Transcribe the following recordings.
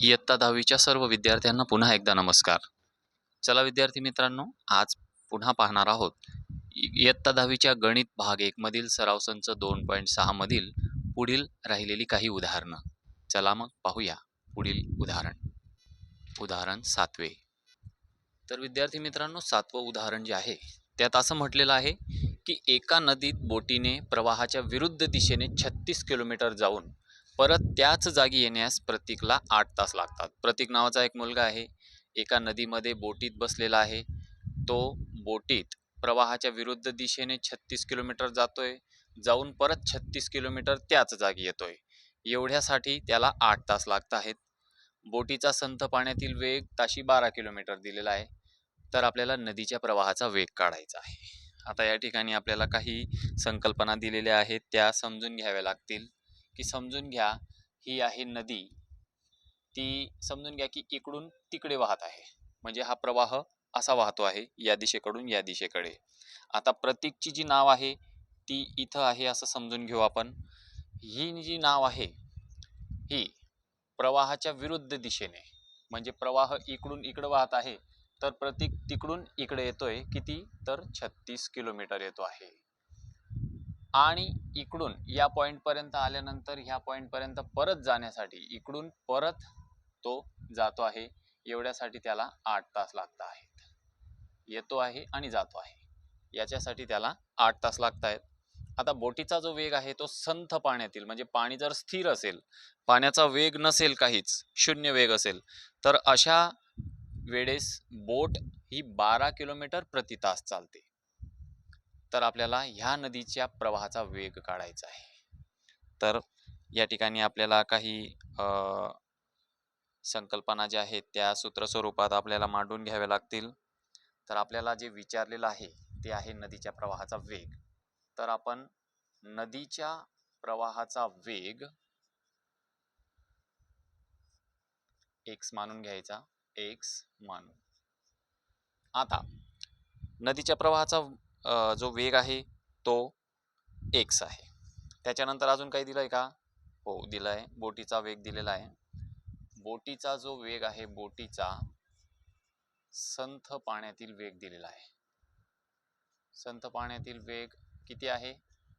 इयत्ता दहावीच्या सर्व विद्यार्थ्यांना पुन्हा एकदा नमस्कार. चला विद्यार्थी मित्रांनो आज पुन्हा पाहणार आहोत. इ- इयत्ता दहावीच्या गणित भाग एकमधील सराव संच दोन पॉईंट सहामधील पुढील राहिलेली काही उदाहरणं. चला मग पाहूया पुढील उदाहरण. उदाहरण सातवे. तर विद्यार्थी मित्रांनो सातवं उदाहरण जे आहे त्यात असं म्हटलेलं आहे की एका नदीत बोटीने प्रवाहाच्या विरुद्ध दिशेने छत्तीस किलोमीटर जाऊन परत त्याच जागी येण्यास प्रतीकला आठ तास लागतात. प्रतीक नावाचा एक मुलगा आहे. एका नदीमध्ये बोटीत बसलेला आहे. तो बोटीत प्रवाहाच्या विरुद्ध दिशेने छत्तीस किलोमीटर जातोय. जाऊन परत छत्तीस किलोमीटर त्याच जागी येतोय. एवढ्यासाठी त्याला आठ तास लागत आहेत. बोटीचा संथ पाण्यातील वेग ताशी बारा किलोमीटर दिलेला आहे. तर आपल्याला नदीच्या प्रवाहाचा वेग काढायचा आहे. आता या ठिकाणी आपल्याला काही संकल्पना दिलेल्या आहेत. त्या समजून घ्याव्या लागतील. की समजून घ्या ही आहे नदी. ती समजून घ्या की इकडून तिकडे वाहत आहे. म्हणजे हा प्रवाह असा वाहतो आहे या दिशेकडून या दिशेकडे. आता प्रतीकची जी नाव आहे ती इथं आहे असं समजून घेऊ आपण. ही जी नाव आहे ही प्रवाहाच्या विरुद्ध दिशेने म्हणजे प्रवाह इकडून इकडं वाहत आहे तर प्रतीक तिकडून इकडे येतोय किती? तर छत्तीस किलोमीटर येतो आहे. आणि इकडून या पॉईंटपर्यंत आल्यानंतर ह्या पॉईंटपर्यंत परत जाण्यासाठी इकडून परत तो जातो आहे. एवढ्यासाठी त्याला आठ तास लागत आहेत. येतो आहे आणि जातो आहे. याच्यासाठी त्याला आठ तास लागत आहेत. आता बोटीचा जो वेग आहे तो संथ पाण्यातील म्हणजे पाणी जर स्थिर असेल पाण्याचा वेग नसेल काहीच शून्य वेग असेल तर अशा वेळेस बोट ही बारा किलोमीटर प्रति तास चालते. तर आपल्याला ह्या नदीच्या प्रवाहाचा वेग काढायचा आहे. तर या ठिकाणी आपल्याला काही संकल्पना ज्या आहेत त्या सूत्रस्वरूपात आपल्याला मांडून घ्याव्या लागतील. तर आपल्याला जे विचारलेलं आहे ते आहे नदीच्या प्रवाहाचा वेग. तर आपण नदीच्या प्रवाहाचा वेग एक्स मानून घ्यायचा. एक्स मानून. आता नदीच्या प्रवाहाचा जो वेग आहे तो एक्स आहे. त्याच्यानंतर अजून काही दिलं आहे का? हो दिलं आहे बोटीचा वेग दिलेला आहे. बोटीचा जो वेग आहे बोटीचा संथ पाण्यातील वेग दिलेला आहे. संथ पाण्यातील वेग किती आहे?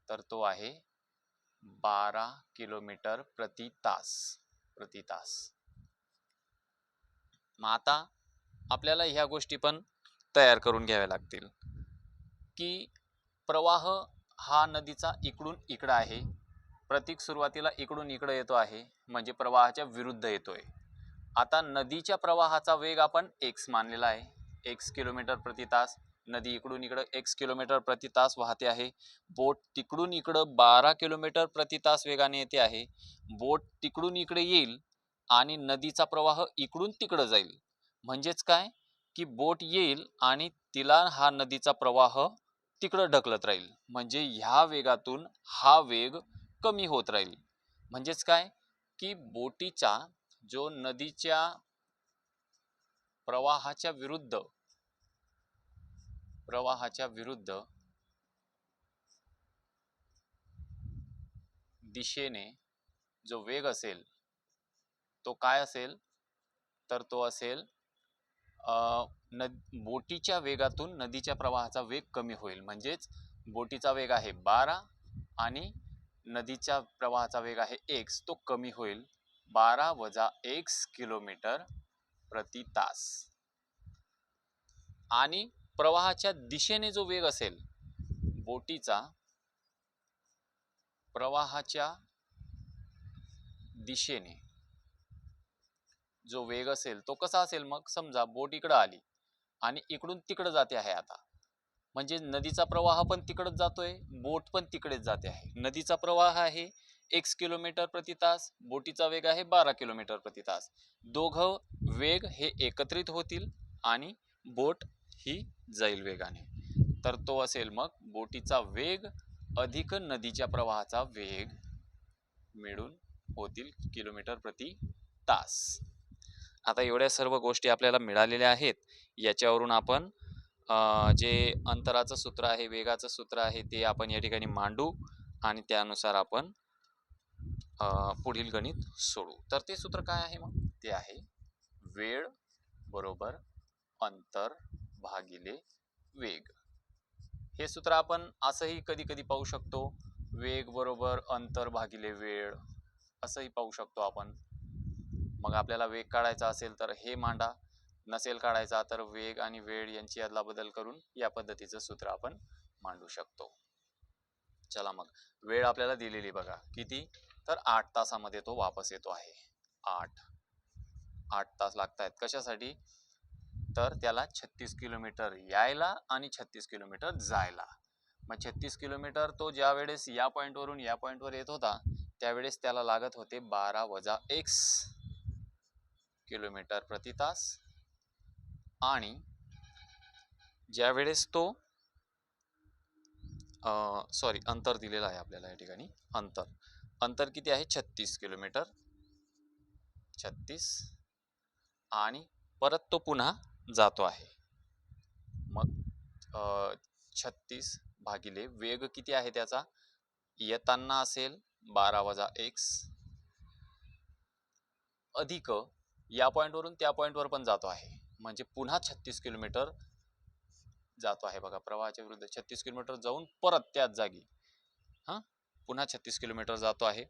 तर तो आहे बारा किलोमीटर प्रति तास. प्रति तास. मग आता आपल्याला ह्या गोष्टी पण तयार करून घ्याव्या लागतील. की प्रवाह हा नदीचा इकडून इकडं आहे. प्रतीक सुरुवातीला इकडून इकडं येतो आहे म्हणजे प्रवाहाच्या विरुद्ध येतो आहे आता नदीच्या प्रवाहाचा वेग आपण एक्स मानलेला आहे. एक्स किलोमीटर प्रति तास नदी इकडून इकडं एक्स किलोमीटर प्रति तास वाहते आहे. बोट तिकडून इकडं बारा किलोमीटर प्रति तास वेगाने येते आहे. बोट तिकडून इकडे येईल आणि नदीचा प्रवाह इकडून तिकडं जाईल. म्हणजेच काय? की बोट येईल आणि तिला हा नदीचा प्रवाह तिकडं ढकलत राहील. म्हणजे ह्या वेगातून हा वेग कमी होत राहील. म्हणजेच काय? की बोटीचा जो नदीच्या प्रवाहाच्या विरुद्ध प्रवाहाच्या विरुद्ध दिशेने जो वेग असेल तो काय असेल? तर तो असेल नद बोटीच्या वेगातून नदीच्या प्रवाहाचा वेग कमी होईल. म्हणजेच बोटीचा वेग आहे बारा आणि नदीच्या प्रवाहाचा वेग आहे एक्स तो कमी होईल बारा वजा एक्स किलोमीटर प्रति तास. आणि प्रवाहाच्या दिशेने जो वेग असेल बोटीचा प्रवाहाच्या दिशेने जो वेग असेल तो कसा असेल मग? समजा बोट इकडं आली. आणि इकडून तिकडं जाते आहे आता. म्हणजे नदीचा प्रवाह पण तिकडच जातोय बोट पण तिकडेच जाते आहे. नदीचा प्रवाह आहे एक्स किलोमीटर प्रति तास बोटीचा वेग आहे बारा किलोमीटर प्रति तास. दोघं वेग हे एकत्रित होतील आणि बोट ही जाईल वेगाने. तर तो असेल मग बोटीचा वेग अधिक नदीच्या प्रवाहाचा वेग मिळून होतील किलोमीटर प्रति तास. आता एवढ्या सर्व गोष्टी आपल्याला मिळालेल्या आहेत याच्यावरून आपण जे अंतराचं सूत्र आहे वेगाचं सूत्र आहे ते आपण या ठिकाणी मांडू आणि त्यानुसार आपण पुढील गणित सोडू. तर ते सूत्र काय आहे मग? ते आहे वेळ बरोबर अंतर भागिले वेग. हे सूत्र आपण असंही कधी कधी पाहू शकतो वेग बरोबर अंतर भागिले वेळ असंही पाहू शकतो आपण. मग आपल्याला वेग काढायचा असेल तर हे मांडा. नसेल काढायचा तर वेग आणि वेळ यांची अदला बदल करून या पद्धतीचं सूत्र आपण मांडू शकतो. चला मग वेळ आपल्याला दिलेली बघा. किती? तर आठ तासामध्ये तो वापस येतो आहे. आठ. आठ तास लागत आहेत कशासाठी? तर त्याला छत्तीस किलोमीटर यायला आणि छत्तीस किलोमीटर जायला. मग छत्तीस किलोमीटर तो ज्या वेळेस या पॉईंटवरून या पॉईंटवर येत होता त्यावेळेस त्याला लागत होते बारा वजा एक्स किलोमीटर प्रति तास. आणि ज्या वेळेस तो सॉरी अंतर दिलेलं आहे आपल्याला या ठिकाणी. अंतर. अंतर किती आहे? छत्तीस किलोमीटर. छत्तीस. आणि परत तो पुन्हा जातो आहे. मग छत्तीस भागिले वेग किती आहे त्याचा? येताना असेल बारा वजा एक्स अधिक या पॉईंटवरून त्या पॉईंटवर पण जातो आहे. म्हणजे पुन्हा छत्तीस किलोमीटर जातो आहे बघा. प्रवाहाच्या विरुद्ध छत्तीस किलोमीटर जाऊन परत त्याच जागी. हां? पुन्हा छत्तीस किलोमीटर जातो आहे.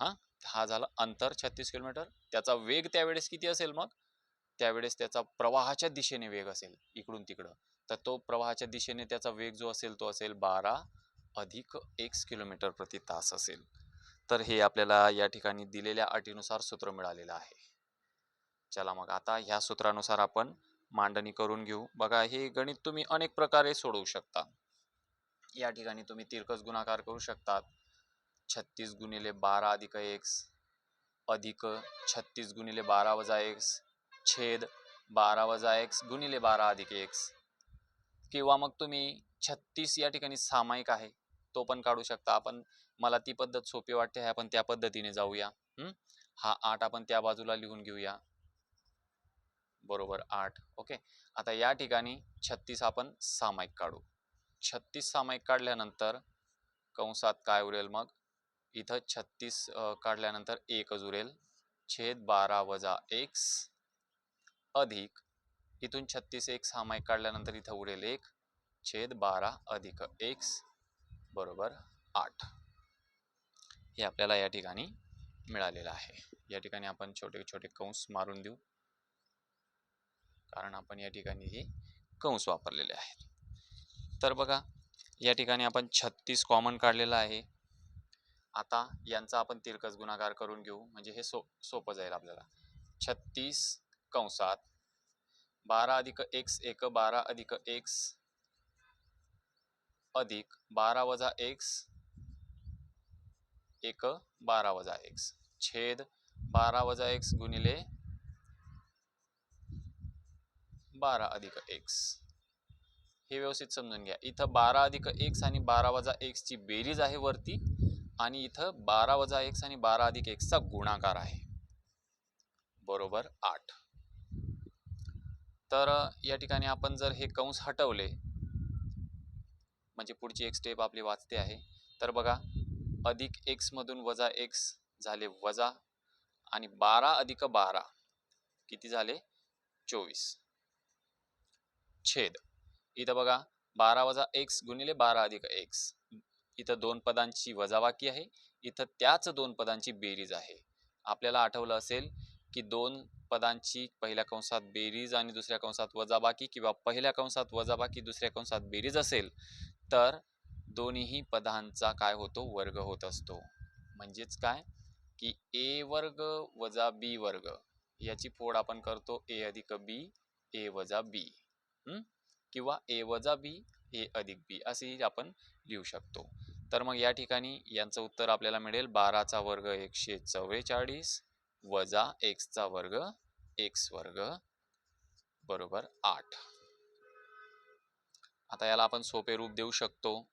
हां? हा झाला अंतर छत्तीस किलोमीटर. त्याचा वेग त्यावेळेस किती असेल मग? त्यावेळेस त्याचा प्रवाहाच्या दिशेने वेग असेल इकडून तिकडं. तर तो प्रवाहाच्या दिशेने त्याचा वेग जो असेल तो असेल बारा अधिक एक्स किलोमीटर प्रति तास असेल. तर हे आपल्याला या ठिकाणी दिलेल्या अटीनुसार सूत्र मिळालेलं आहे. चला मग आता ह्या सूत्रानुसार आपण मांडणी करून घेऊ. बघा हे गणित तुम्ही अनेक प्रकारे सोडवू शकता. या ठिकाणी तुम्ही तिरकस गुणाकार करू शकतात. छत्तीस गुणिले बारा अधिक एक्स अधिक छत्तीस गुणिले बारा वजा एक्स छेद बारा वजा एक्स गुणिले बारा अधिक एक्स. किंवा मग तुम्ही छत्तीस या ठिकाणी सामायिक आहे तो पण काढू शकता. आपण मला ती पद्धत सोपी वाटते आहे आपण त्या पद्धतीने जाऊया. हा आठ आपण त्या बाजूला लिहून घेऊया. बरोबर आठ. ओके? आता या ठिकाणी छत्तीस आपण सामायिक काढू. छत्तीस सामायिक काढल्यानंतर कंसात काय उरेल मग? इथं छत्तीस काढल्यानंतर एकच उरेल. छेद बारा वजा एक्स अधिक इथून छत्तीस एक सामायिक काढल्यानंतर इथं उरेल एक. छेद बारा अधिक एक्स बरोबर आठ. हे आपल्याला या ठिकाणी मिळालेलं आहे. या ठिकाणी आपण छोटे छोटे कंस मारून देऊ. कारण आपण या ठिकाणी हे कंस वापरलेले आहेत. तर बघा या ठिकाणी आपण छत्तीस कॉमन काढलेला आहे. आता यांचा आपण तिरकस गुणाकार करून घेऊ. म्हणजे हे सो सोपं जाईल आपल्याला. छत्तीस कंसात बारा अधिक एक्स एक बारा अधिक एक्स अधिक बारा वजा एक्स एक बारा वजा एक्स. छेद बारा वजा एक्स गुणिले बारा अधिक एक्स. हे व्यवस्थित समजून घ्या. इथं बारा अधिक एक्स आणि बारा वजा एक्सची बेरीज आहे वरती आणि इथं बारा वजा एक्स आणि बारा अधिक एक्सचा गुणाकार आहे. बरोबर आठ. तर या ठिकाणी आपण जर हे कंस हटवले म्हणजे पुढची एक स्टेप आपली वाचते आहे. तर बघा अधिक एक्समधून वजा एक्स झाले वजा आणि बारा अधिक बारा किती झाले? चोवीस. छेद. इथं बघा बारा वजा एक्स गुणिले बारा अधिक एक्स. इथं दोन पदांची वजाबाकी आहे. इथं त्याच दोन पदांची बेरीज आहे. आपल्याला आठवलं असेल की दोन पदांची पहिल्या कंसात बेरीज आणि दुसऱ्या कंसात वजाबाकी किंवा पहिल्या कंसात वजाबाकी दुसऱ्या कंसात बेरीज असेल तर दोन्हीही पदांचा काय होतो? वर्ग होत असतो. म्हणजेच काय? की ए वर्ग वजा बी वर्ग. याची फोड आपण करतो ए अधिक बी ए वजा बी. किंवा ए वजा बी ए अधिक बी असेही आपण लिहू शकतो. तर मग या ठिकाणी यांचं उत्तर आपल्याला मिळेल बाराचा वर्ग एकशे चव्वेचाळीस वजा एक्सचा वर्ग एक्स वर्ग बरोबर आठ. आता याला आपण सोपे रूप देऊ शकतो.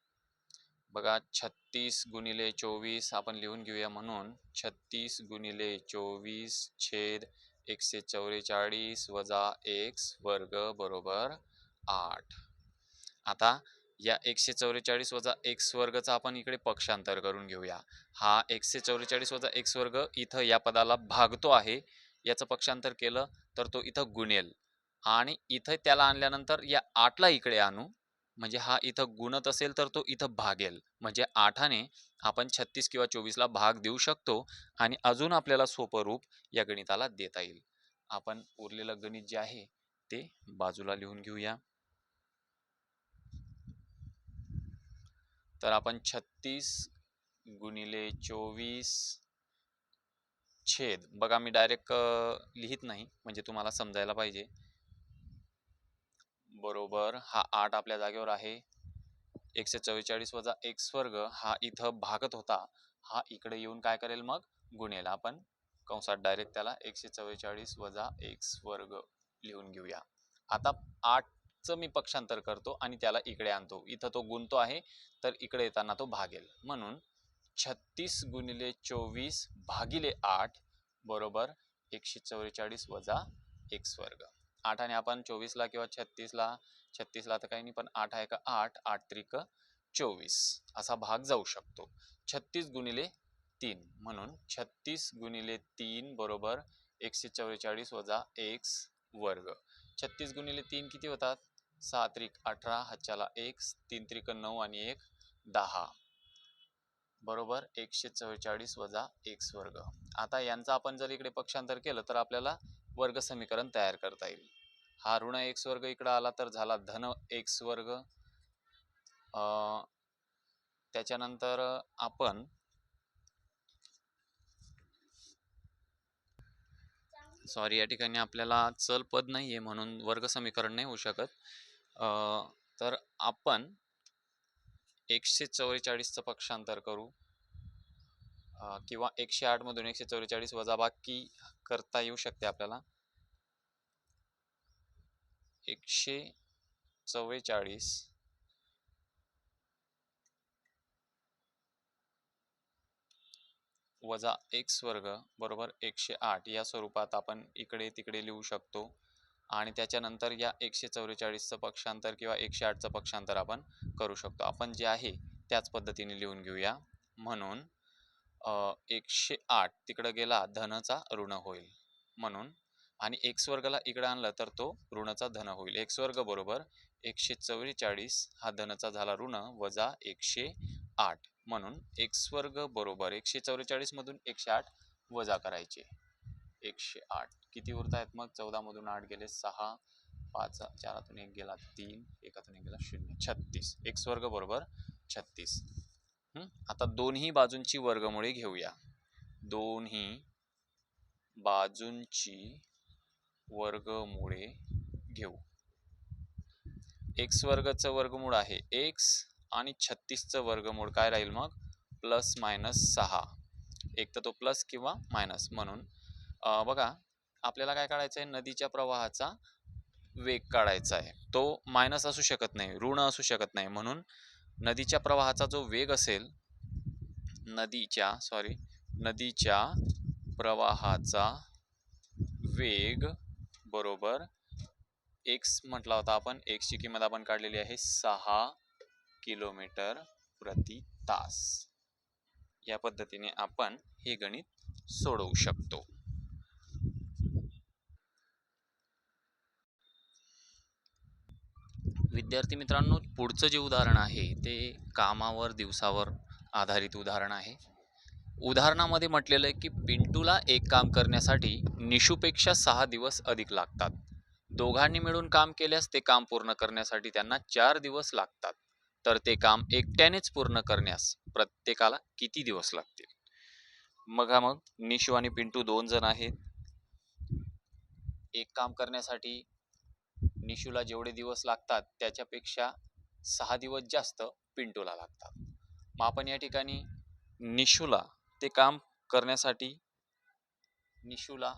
बघा छत्तीस गुणिले चोवीस आपण लिहून घेऊया म्हणून छत्तीस गुणिले चोवीस छेद एकशे चौवेचाळीस वजा एक्स वर्ग बरोबर आठ. आता या एकशे चौवेचाळीस वजा एक्स वर्गचा आपण इकडे पक्षांतर करून घेऊया. हा एकशे चौवेचाळीस वजा एक्स वर्ग इथं या पदाला भागतो आहे. याचं पक्षांतर केलं तर तो इथं गुणेल. आणि इथं त्याला आणल्यानंतर या आठला इकडे आणू. म्हणजे हा इथं गुणत असेल तर तो इथं भागेल म्हणजे आठाने आपण छत्तीस किंवा चोवीसला भाग देऊ शकतो आणि अजून आपल्याला सोपं रूप या गणिताला देता येईल. आपण उरलेलं गणित जे आहे ते बाजूला लिहून घेऊया. तर आपण छत्तीस गुणिले चोवीस छेद. बघा मी डायरेक्ट लिहित नाही म्हणजे तुम्हाला समजायला पाहिजे. बरोबर हा आठ आपल्या जागेवर आहे. एकशे चव्वेचाळीस वजा एक्स वर्ग हा इथं भागत होता. हा इकडे येऊन काय करेल मग? गुणेल. आपण कंसात डायरेक्ट त्याला एकशे चव्वेचाळीस वजा एक्स वर्ग लिहून घेऊया. आता आठचं मी पक्षांतर करतो आणि त्याला इकडे आणतो. इथं तो गुणतो आहे तर इकडे येताना तो भागेल. म्हणून छत्तीस गुणिले चोवीस भागिले आठ बरोबर एकशे चव्वेचाळीस वजा एक्स वर्ग आठाने आपण चोवीसला किंवा छत्तीसला छत्तीसला तर काही नाही पण आठ आहे का? आठ आठ त्रिक चोवीस. असा भाग जाऊ शकतो. छत्तीस गुणिले तीन म्हणून छत्तीस गुणिले तीन बरोबर एकशे चव्वेचाळीस वजा एक्स वर्ग. छत्तीस गुणिले तीन किती होतात? सहा त्रिक अठरा हातच्याला एक तीन त्रिक नऊ आणि एक दहा. बरोबर एकशे चव्वेचाळीस वजा एक्स वर्ग. आता यांचा आपण जर इकडे पक्षांतर केलं तर आपल्याला वर्ग समीकरण तयार करता येईल. हा ऋण एक्स वर्ग इकडं आला तर झाला धन एक्स वर्ग त्याच्यानंतर आपण सॉरी या ठिकाणी आपल्याला चल पद नाही आहे म्हणून वर्ग समीकरण नाही होऊ शकत. तर आपण एकशे चव्वेचाळीसचं पक्षांतर करू. किंवा एकशे आठमधून एकशे चव्वेचाळीस वजाबाकी करता येऊ शकते आपल्याला. एकशे चव्वेचाळीस वजा एक्स वर्ग बरोबर एकशे आठ. या स्वरूपात आपण इकडे तिकडे लिहू शकतो. आणि त्याच्यानंतर या एकशे चौवेचाळीसचं पक्षांतर किंवा एकशे आठचं पक्षांतर आपण करू शकतो. आपण जे आहे त्याच पद्धतीने लिहून घेऊया. म्हणून अ, एकशे आठ तिकडं गेला धनचा ऋण होईल म्हणून. आणि एक्स वर्गला इकडे आणलं तर तो ऋणचा धन होईल. एक्स वर्ग बरोबर एकशे चव्वेचाळीस हा धनचा झाला ऋण वजा एकशे आठ म्हणून एक्स वर्ग बरोबर एकशे चव्वेचाळीस मधून एकशे आठ वजा करायचे. एकशे आठ. किती उरत आहेत मग? चौदा मधून आठ गेले सहा. पाच चारातून एक गेला तीन. एकातून एक गेला शून्य. छत्तीस. एक्स वर्ग बरोबर छत्तीस. आता दोन्ही बाजूंची वर्गमुळे घेऊया. दोन्ही बाजूंची वर्गमुळे घेऊ. एक्स वर्गचं वर्गमूळ आहे एक्स आणि छत्तीसचं वर्गमूळ काय राहील मग? प्लस मायनस सहा. एक तर तो प्लस किंवा मायनस म्हणून. बघा आपल्याला काय काढायचं आहे नदीच्या प्रवाहाचा वेग काढायचा आहे. तो मायनस असू शकत नाही ऋण असू शकत नाही म्हणून नदीच्या प्रवाहाचा जो वेग असेल नदीच्या सॉरी नदीच्या प्रवाहाचा वेग बरोबर एक्स म्हटला होता आपण एक्सची किंमत आपण काढलेली आहे सहा किलोमीटर प्रति तास. या पद्धतीने आपण हे गणित सोडवू शकतो. विद्यार्थी मित्रांनो पुढचं जे उदाहरण आहे ते कामावर दिवसावर आधारित उदाहरण आहे. उदाहरणामध्ये म्हटलेलं आहे की पिंटूला एक काम करण्यासाठी निशूपेक्षा सहा दिवस अधिक लागतात. दोघांनी मिळून काम केल्यास ते काम पूर्ण करण्यासाठी त्यांना चार दिवस लागतात. तर ते काम एकट्यानेच पूर्ण करण्यास प्रत्येकाला किती दिवस लागतील? मग मग निशू आणि पिंटू दोन जण आहेत. एक काम करण्यासाठी निशूला जेवढे दिवस लागतात त्याच्यापेक्षा सहा दिवस जास्त पिंटूला लागतात. मग आपण या ठिकाणी निशूला ते काम करण्यासाठी निशूला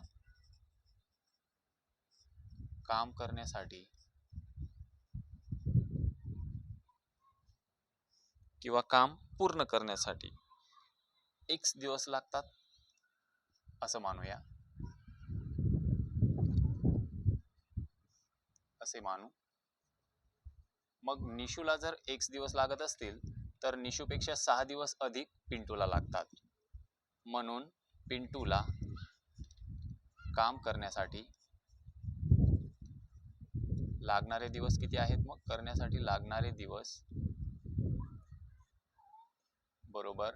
काम करण्यासाठी किंवा काम पूर्ण करण्यासाठी एक्स दिवस लागतात असं मानूया. असे मानू. मग निशूला जर एक्स दिवस लागत असतील तर निशूपेक्षा सहा दिवस अधिक पिंटूला लागतात. म्हणून पिंटूला काम करण्यासाठी लागणारे दिवस किती आहेत मग? करण्यासाठी लागणारे दिवस बरोबर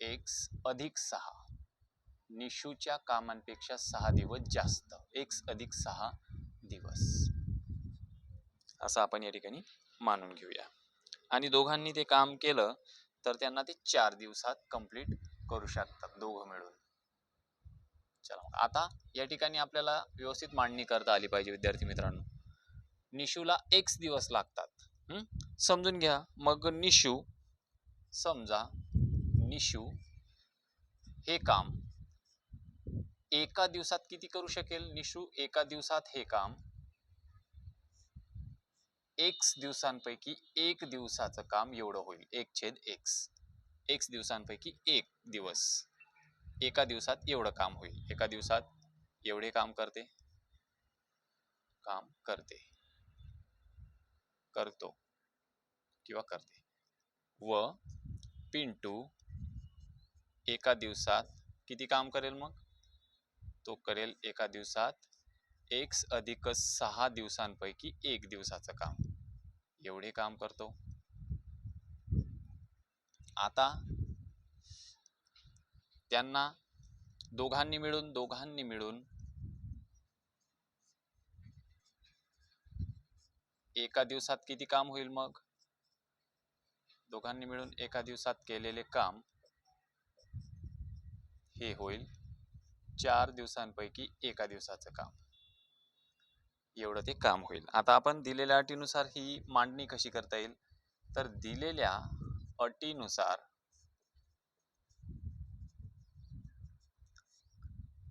एक्स अधिक सहा. निशूच्या कामांपेक्षा सहा दिवस जास्त. एक्स अधिक सहा दिवस. असं आपण या ठिकाणी मानून घेऊया. आणि दोघांनी ते काम केलं तर त्यांना ते चार दिवसात कंप्लीट करू शकतात दोघं मिळून. चला मग आता या ठिकाणी आपल्याला व्यवस्थित मांडणी करता आली पाहिजे विद्यार्थी मित्रांनो. निशूला एक्स दिवस लागतात. समजून घ्या. मग निशू समजा निशू हे काम एका दिवसात किती करू शकेल निशू? एका दिवसात हे काम. एक्स दिवसांपैकी एक दिवसाचं काम एवढं होईल. एक छेद एक्स एक्स दिवसांपैकी एक दिवस. एका दिवसात एवढं काम होईल. एका दिवसात एवढे काम करते. काम करते. करतो. किंवा करते. व पिंटू एका दिवसात किती काम करेल मग? तो करेल एका दिवसात एक्स अधिक सहा दिवसांपैकी एक दिवसाचं काम. एवढे काम करतो. आता त्यांना दोघांनी मिळून दोघांनी मिळून एका दिवसात किती काम होईल मग? दोघांनी मिळून एका दिवसात केलेले काम हे होईल चार दिवसांपैकी एका दिवसाचं काम. एवढं ते काम होईल. आता आपण दिलेल्या अटीनुसार ही मांडणी कशी करता येईल? तर दिलेल्या अटीनुसार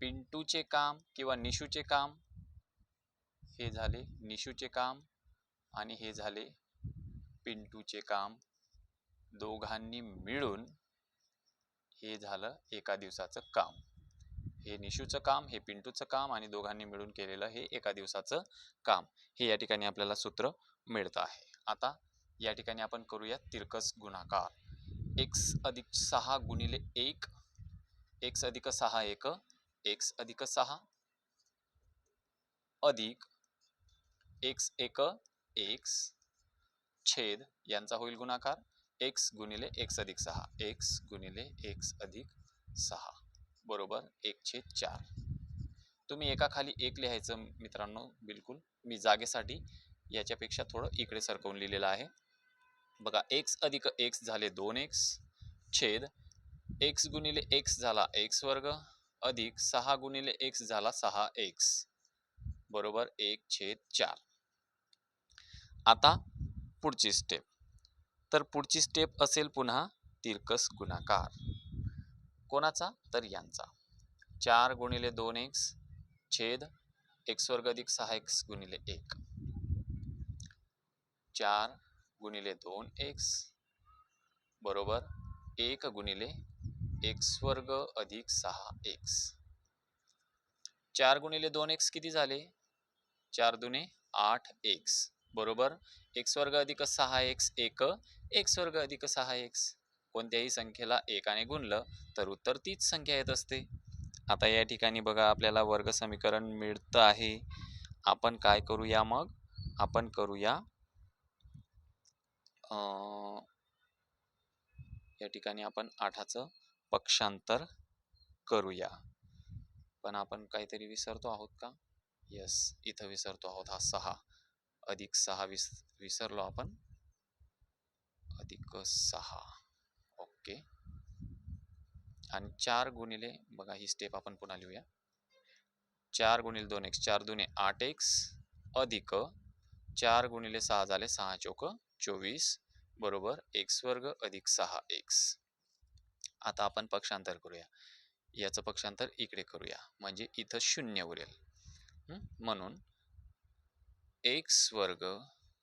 पिंटूचे काम किंवा निशूचे काम हे झाले निशूचे काम आणि हे झाले पिंटूचे काम दोघांनी मिळून हे झालं एका दिवसाचं काम. हे निशूचं काम हे पिंटूचं काम आणि दोघांनी मिळून केलेलं हे एका दिवसाचं काम. हे या ठिकाणी आपल्याला सूत्र मिळतं आहे. आता या ठिकाणी आपण करूया तिरकस गुणाकार. एक्स अधिक सहा गुणिले एक एक्स अधिक सहा एक एक्स अधिक सहा अधिक एक्स एक एक्स छेद यांचा होईल गुणाकार. एक्स गुणिले एक्स अधिक सहा एक्स गुणिले एक्स अधिक सहा. बरोबर एक छेद चार. तुम्ही एकाखाली एक लिहायचं मित्रांनो बिलकुल. मी जागेसाठी याच्यापेक्षा थोडं इकडे सरकवून लिहिलेलं आहे. बघा एक्स अधिक एक्स झाले दोन एक्स छेद एक्स गुणिले एक्स झाला एक्स वर्ग अधिक सहा गुणिले एक्स झाला सहा एक्स बरोबर एक छेद चार. आता पुढची स्टेप तर पुढची स्टेप असेल पुन्हा तिरकस गुणाकार. कोणाचा? तर यांचा. चार गुणिले दोन एक्स छेद एक्स वर्ग अधिक सहा एक्स गुणिले एक. चार गुणिले दोन एक्स बरोबर एक गुणिले एक्स वर्ग अधिक सहा एक्स. चार गुणिले दोन एक्स किती झाले? चार दुने आठ एक्स बरोबर एक्स वर्ग अधिक सहा एक्स एक एक्स वर्ग अधिक सहा एक्स कोणत्याही संख्येला एकाने गुणलं तर उत्तर तीच संख्या येत असते. आता या ठिकाणी बघा आपल्याला वर्ग समीकरण मिळतं आहे. आपण काय करूया मग? आपण करूया या ठिकाणी आपण आठाचं पक्षांतर करूया. पण आपण काहीतरी विसरतो आहोत का? यस इथं विसरतो आहोत हा सहा. अधिक सहा विस विसरलो आपण. अधिक सहा. ओके. आणि चार गुणिले बघा ही स्टेप आपण पुन्हा लिहूया. चार गुणिले दोन एक्स चार दुने आठ एक्स अधिक चार गुणिले सहा झाले सहा चोक चोवीस बरोबर एक्स वर्ग अधिक सहा एक्स आता आपण पक्षांतर करूया. याचं पक्षांतर इकडे करूया. म्हणजे इथं शून्य उरेल. म्हणून एक्स वर्ग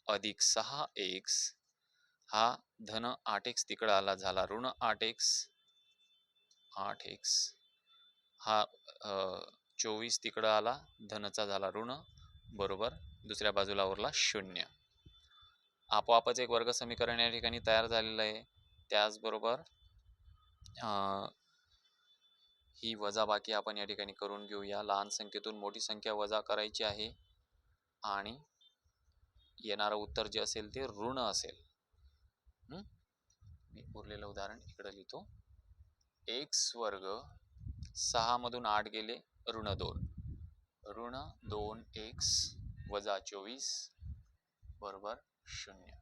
अधिक सहा एक्स हा धन आठ एक्स तिकडं आला झाला. ऋण आठ एक्स आठ एक्स. हा चोवीस तिकडं आला धनचा झाला ऋण बरोबर. दुसऱ्या बाजूला उरला शून्य. आपोआपच एक वर्ग समीकरण या ठिकाणी तयार झालेलं आहे. त्याचबरोबर ही ही वजाबाकी आपण या ठिकाणी करून घेऊया. लहान संख्येतून मोठी संख्या वजा करायची आहे. आणि येणारं उत्तर जे असेल ते ऋण असेल. मी उरलेलं उदाहरण इकडं लिहितो. एक्स वर्ग सहामधून आठ गेले ऋण दोन. ऋण दोन एक्स वजा चोवीस बरोबर शून्य.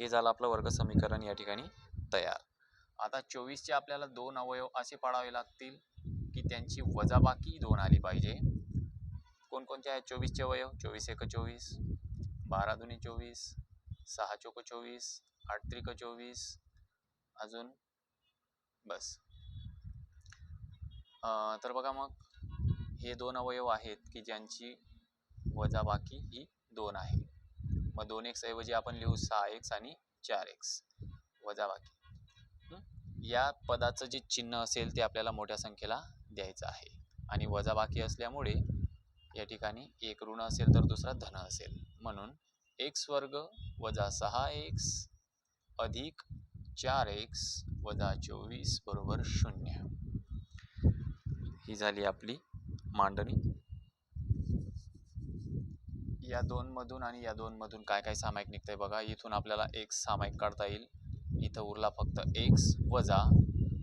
हे झालं आपलं वर्ग समीकरण या ठिकाणी तयार. आता चोवीसचे आपल्याला दोन अवयव असे पाडावे लागतील की त्यांची वजाबाकी दोन आली पाहिजे. कोणकोणते आहेत चोवीसचे अवयव? चोवीस एक चोवीस बारा दुनी चोवीस सहा चोक चोवीस आठ त्रिक चोवीस अजून बस. तर बघा मग हे दोन अवयव आहेत की ज्यांची वजाबाकी ही दोन आहे. मग दोन एक्स ऐवजी आपण लिहू सहा एक्स आणि चार एक्स वजाबाकी या पदाचं जे चिन्ह असेल ते आपल्याला मोठ्या संख्येला द्यायचं आहे. आणि वजाबाकी असल्यामुळे या ठिकाणी एक ऋण असेल तर दुसरा धन असेल. म्हणून एक्स वर्ग वजा सहा एक्स अधिक चार एक्स वजा चोवीस बरोबर शून्य. ही झाली आपली मांडणी. या दोनमधून आणि या दोनमधून काय काय सामायिक निघतंय बघा. इथून आपल्याला एक्स सामायिक काढता येईल. इथं उरला फक्त एक्स वजा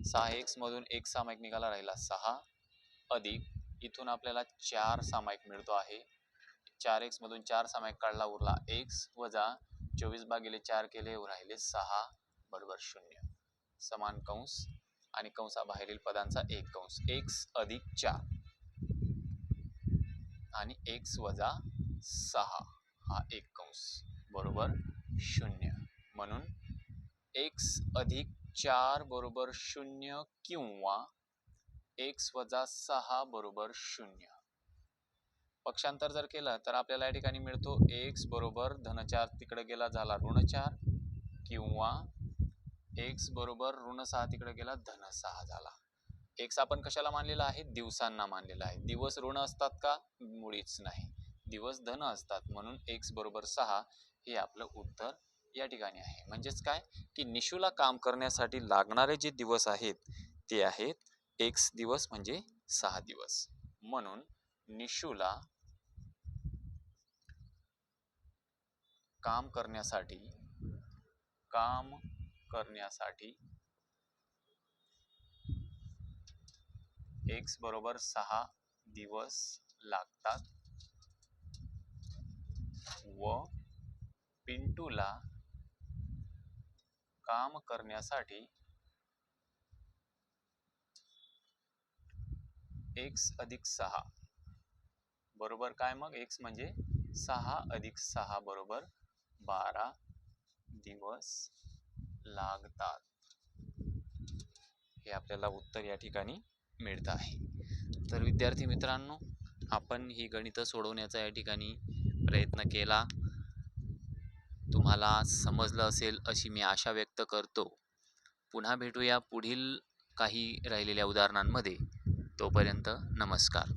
सहा एक्समधून एक सामायिक निघाला राहिला सहा. अधिक इथून आपल्याला चार सामायिक मिळतो आहे. चार एक्समधून चार सामायिक काढला उरला एक्स वजा चोवीस भागिले चार केले राहिले सहा बरोबर शून्य. समान कंस आणि कंसाबाहेरील पदांचा एक कंस. एक्स अधिक चार. आणि एक्स वजा सहा. हा एक कंस बरोबर शून्य. म्हणून एक्स अधिक चार बरोबर शून्य किंवा एक्स वजा सहा बरोबर शून्य. पक्षांतर जर केलं तर आपल्याला या ठिकाणी मिळतो एक्स बरोबर धनचार तिकडे गेला झाला ऋणचार किंवा एक्स बरोबर ऋण सहा तिकडे गेला धन सहा झाला. एक्स आपण कशाला मानलेला आहे? दिवसांना मानलेला आहे. दिवस ऋण असतात का? मुळीच नाही. दिवस धन असतात. म्हणून एक्स बरोबर सहा हे आपलं उत्तर या ठिकाणी आहे. म्हणजेच काय? की निशूला काम करण्यासाठी लागणारे जे दिवस आहेत ते आहेत एक्स दिवस म्हणजे सहा दिवस. म्हणून निशूला काम करण्यासाठी काम करण्यासाठी एक्स बरोबर सहा दिवस लागतात. व पिंटूला काम करण्यासाठी एक्स अधिक सहा. बरोबर काय मग? एक्स म्हणजे सहा अधिक सहा बरोबर बारा दिवस लागतात. हे आपल्याला उत्तर या ठिकाणी मिळतं आहे. तर विद्यार्थी मित्रांनो आपण ही गणितं सोडवण्याचा या ठिकाणी प्रयत्न केला. तुम्हाला समजलं असेल अशी मी आशा व्यक्त करतो. पुन्हा भेटूया पुढील काही राहिलेल्या उदाहरणांमध्ये. तोपर्यंत नमस्कार.